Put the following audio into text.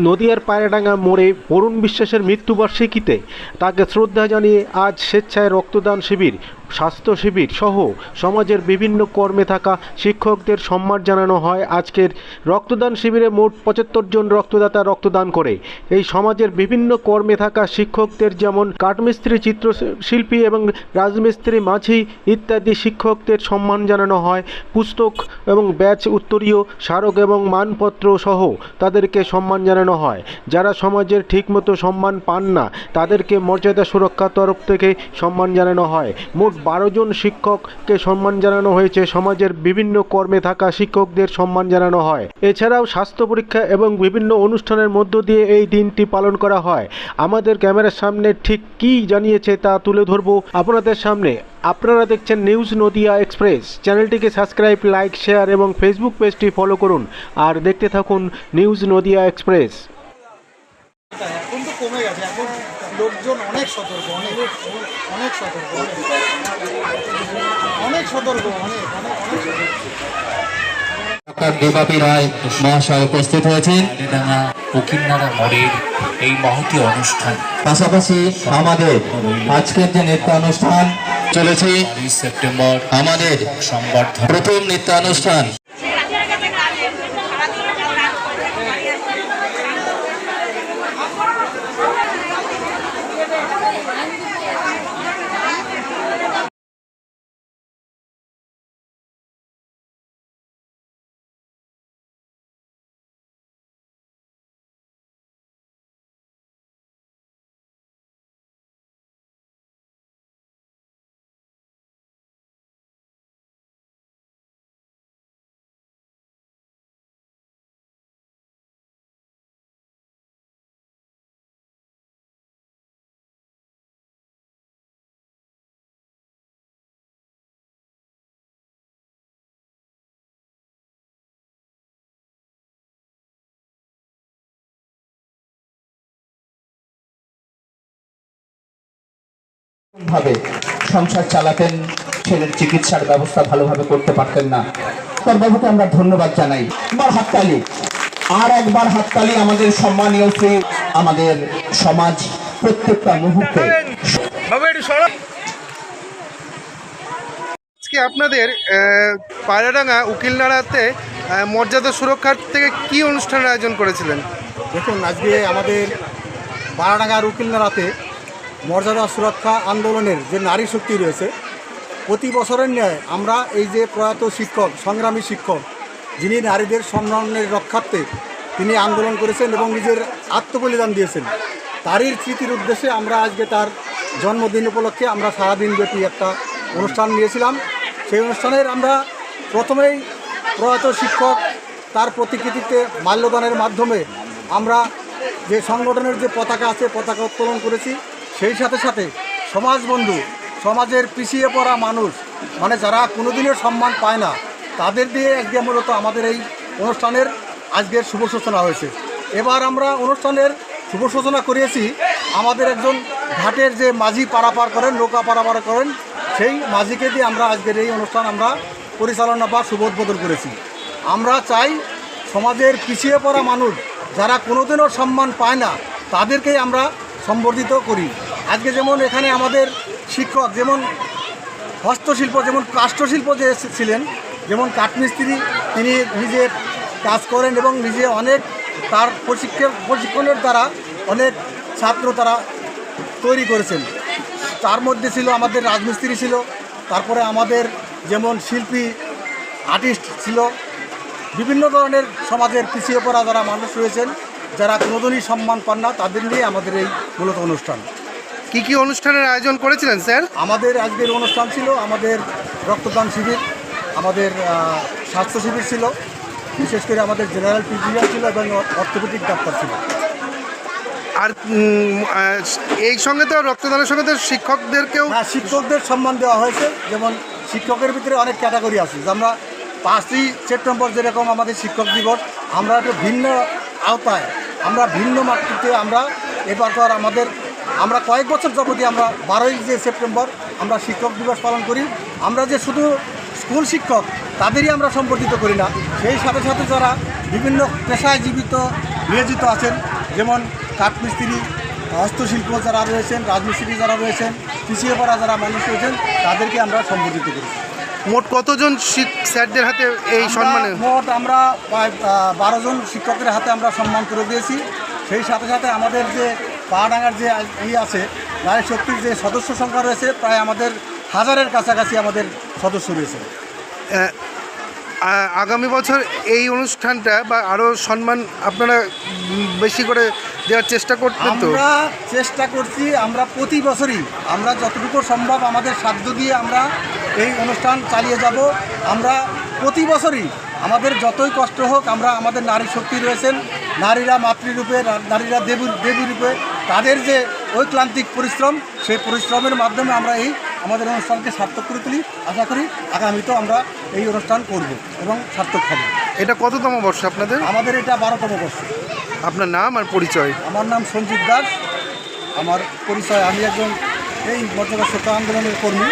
নদিয়ার পায়রাডাঙ্গা মোড়ে বরুণ বিশ্বাসের মৃত্যুবার্ষিকীতে তাকে শ্রদ্ধা জানিয়ে আজ স্বেচ্ছায় রক্তদান শিবির স্বাস্থ্য শিবির সহ সমাজের বিভিন্ন কর্মে থাকা শিক্ষকদের সম্মান জানানো হয় আজকের রক্তদান শিবিরে মোট পঁচাত্তর জন রক্তদাতা রক্তদান করে। এই সমাজের বিভিন্ন কর্মে থাকা শিক্ষকদের যেমন কাঠমিস্ত্রি, চিত্রশিল্পী এবং রাজমিস্ত্রি, মাঝি ইত্যাদি শিক্ষকদের সম্মান জানানো হয়। পুস্তক এবং ব্যাচ উত্তরীয়, স্মারক এবং মানপত্র সহ তাদেরকে সম্মান জানানো হয়। যারা সমাজের ঠিকমতো সম্মান পান না, তাদেরকে মর্যাদা সুরক্ষার তরফ থেকে সম্মান জানানো হয়। মোট বারো জন শিক্ষককে সম্মান জানানো হয়েছে। সমাজের বিভিন্ন কর্মে থাকা শিক্ষকদের সম্মান জানানো হয়। এছাড়াও স্বাস্থ্য পরীক্ষা এবং বিভিন্ন অনুষ্ঠানের মধ্য দিয়ে এই দিনটি পালন করা হয়। আমাদের ক্যামেরার সামনে ঠিক কী জানিয়েছে তা তুলে ধরবো আপনাদের সামনে। আপনারা দেখছেন নিউজ নদিয়া এক্সপ্রেস। চ্যানেলটিকে সাবস্ক্রাইব, লাইক, শেয়ার এবং ফেসবুক পেজটি ফলো করুন। আর দেখতে থাকুন নিউজ নদিয়া এক্সপ্রেস। এখন তো কমে গেছে এখন লোকজন অনেক সতর্ক অনেক অনেক সতর্ক অনেক। অনেক সতর্ক অনেক অনেক অনেক সতর্ক। দেবাপী রায় মহাশয় উপস্থিত হয়েছেন। মোড়ের এই মহতি অনুষ্ঠান। পাশাপাশি আমাদের আজকের যে নৃত্য অনুষ্ঠান চলেছে সেপ্টেম্বর আমাদের সংবর্ধনা। প্রথম নৃত্যানুষ্ঠান। ভাবে সংসার চালাতেন ছেলের চিকিৎসার ব্যবস্থা ভালোভাবে করতে পারতেন না। ডাক্তারবাবুকে আমরা ধন্যবাদ জানাই। একবার হাততালি। আর একবার হাততালি আমাদের সম্মানীয় শ্রী আমাদের সমাজ প্রত্যেকটা মুহূর্তে। আজকে আপনাদের পায়রাডাঙ্গা উকিলনাড়াতে মর্যাদা সুরক্ষার থেকে কি অনুষ্ঠানের আয়োজন করেছিলেন? দেখুন আজকে আমাদের বারাডাঙ্গার উকিলনাড়াতে মর্যাদা সুরক্ষা আন্দোলনের যে নারী শক্তি রয়েছে, প্রতি বছরের ন্যায় আমরা এই যে প্রয়াত শিক্ষক, সংগ্রামী শিক্ষক, যিনি নারীদের সম্মানের রক্ষার্থে তিনি আন্দোলন করেছেন এবং নিজের আত্মবলিদান দিয়েছেন, তারই স্মৃতির উদ্দেশ্যে আমরা আজকে তার জন্মদিন উপলক্ষে আমরা সারাদিন ব্যাপী একটা অনুষ্ঠান নিয়েছিলাম। সেই অনুষ্ঠানের আমরা প্রথমেই প্রয়াত শিক্ষক তার প্রতিকৃতিতে মাল্যদানের মাধ্যমে আমরা যে সংগঠনের যে পতাকা আছে, পতাকা উত্তোলন করেছি সেই সাথে সাথে সমাজবন্ধু সমাজের পিছিয়ে পড়া মানুষ মানে যারা কোনোদিনের সম্মান পায় না, তাদের দিয়ে আজকে মূলত আমাদের এই অনুষ্ঠানের আজকের শুভ সূচনা হয়েছে। এবার আমরা অনুষ্ঠানের শুভ সূচনা করিয়েছি আমাদের একজন ঘাটের যে মাঝি পারাপার করেন, নৌকা পারাপার করেন, সেই মাঝিকে দিয়ে আমরা আজকের এই অনুষ্ঠান আমরা পরিচালনা বা শুভ উদ্বোধন করেছি। আমরা চাই সমাজের পিছিয়ে পড়া মানুষ যারা কোনোদিনও সম্মান পায় না, তাদেরকেই আমরা সম্বর্ধিত করি। আজকে যেমন এখানে আমাদের শিক্ষক যেমন হস্তশিল্প, যেমন কাষ্ঠশিল্প যে ছিলেন, যেমন কাঠমিস্ত্রি, তিনি নিজে কাজ করেন এবং নিজে অনেক তার প্রশিক্ষণ, প্রশিক্ষণের দ্বারা অনেক ছাত্র তারা তৈরি করেছেন। তার মধ্যে ছিল আমাদের রাজমিস্ত্রি ছিল, তারপরে আমাদের যেমন শিল্পী, আর্টিস্ট ছিল, বিভিন্ন ধরনের সমাজের পিছিয়ে পড়া যারা মানুষ রয়েছেন, যারা কোনোদিনই সম্মান পান না, তাদের নিয়ে আমাদের এই মূলত অনুষ্ঠান। কি কি অনুষ্ঠানের আয়োজন করেছিলেন স্যার? আমাদের আজকের অনুষ্ঠান ছিল আমাদের রক্তদান শিবির আমাদের স্বাস্থ্য শিবির ছিল বিশেষ করে আমাদের জেনারেল ফিজিশিয়ান ছিল এবং অর্থোপেডিক ডাক্তার ছিল। আর এই সঙ্গে তো রক্তদানের সঙ্গে তো শিক্ষকদেরকেও হ্যাঁ শিক্ষকদের সম্মান দেওয়া হয়েছে। যেমন শিক্ষকের ভিতরে অনেক ক্যাটাগরি আছে। যে আমরা পাঁচই সেপ্টেম্বর যেরকম আমাদের শিক্ষক দিবস আমরা একটু ভিন্ন আওতায় আমরা ভিন্ন মাতৃত্বে আমরা এবার তো আর আমাদের আমরা কয়েক বছর যাবতীয় আমরা বারোই যে সেপ্টেম্বর আমরা শিক্ষক দিবস পালন করি। আমরা যে শুধু স্কুল শিক্ষক তাদেরই আমরা সম্পর্কিত করি না। সেই সাথে সাথে যারা বিভিন্ন পেশায় জীবিত নিয়োজিত আছেন যেমন কাঠমিস্ত্রি হস্তশিল্প যারা রয়েছেন রাজমিস্ত্রি যারা রয়েছেন পিছিয়ে পড়া যারা মানুষ রয়েছেন তাদেরকে আমরা সম্পর্কিত করি। মোট কতজন স্যারদের হাতে এই সম্মানে মোট আমরা প্রায় বারো জন শিক্ষকের হাতে আমরা সম্মান করে দিয়েছি। সেই সাথে সাথে আমাদের যে পাহাড়াঙ্গার যে ই আছে নারী শক্তির যে সদস্য সংখ্যা রয়েছে প্রায় আমাদের হাজারের কাছাকাছি আমাদের সদস্য রয়েছে। আগামী বছর এই অনুষ্ঠানটা বা আরও সম্মান আপনারা বেশি করে দেওয়ার চেষ্টা করতেন তো? আমরা চেষ্টা করছি আমরা প্রতি বছরই আমরা যতটুকু সম্ভব আমাদের সাধ্য দিয়ে আমরা এই অনুষ্ঠান চালিয়ে যাব। আমরা প্রতি বছরই আমাদের যতই কষ্ট হোক আমরা আমাদের নারী শক্তি রয়েছেন নারীরা মাতৃরূপে নারীরা দেবী দেবী রূপে তাদের যে ঐক্লান্তিক পরিশ্রম সেই পরিশ্রমের মাধ্যমে আমরা এই আমাদের অনুষ্ঠানকে সার্থক করে তুলি। আশা করি আগামীতেও আমরা এই অনুষ্ঠান করব এবং সার্থক হবে। এটা কততম বর্ষ আপনাদের? আমাদের এটা বারোতম বর্ষ। আপনার নাম আর পরিচয়? আমার নাম সঞ্জিত দাস। আমার পরিচয় আমি একজন এই সত্য আন্দোলনের কর্মী।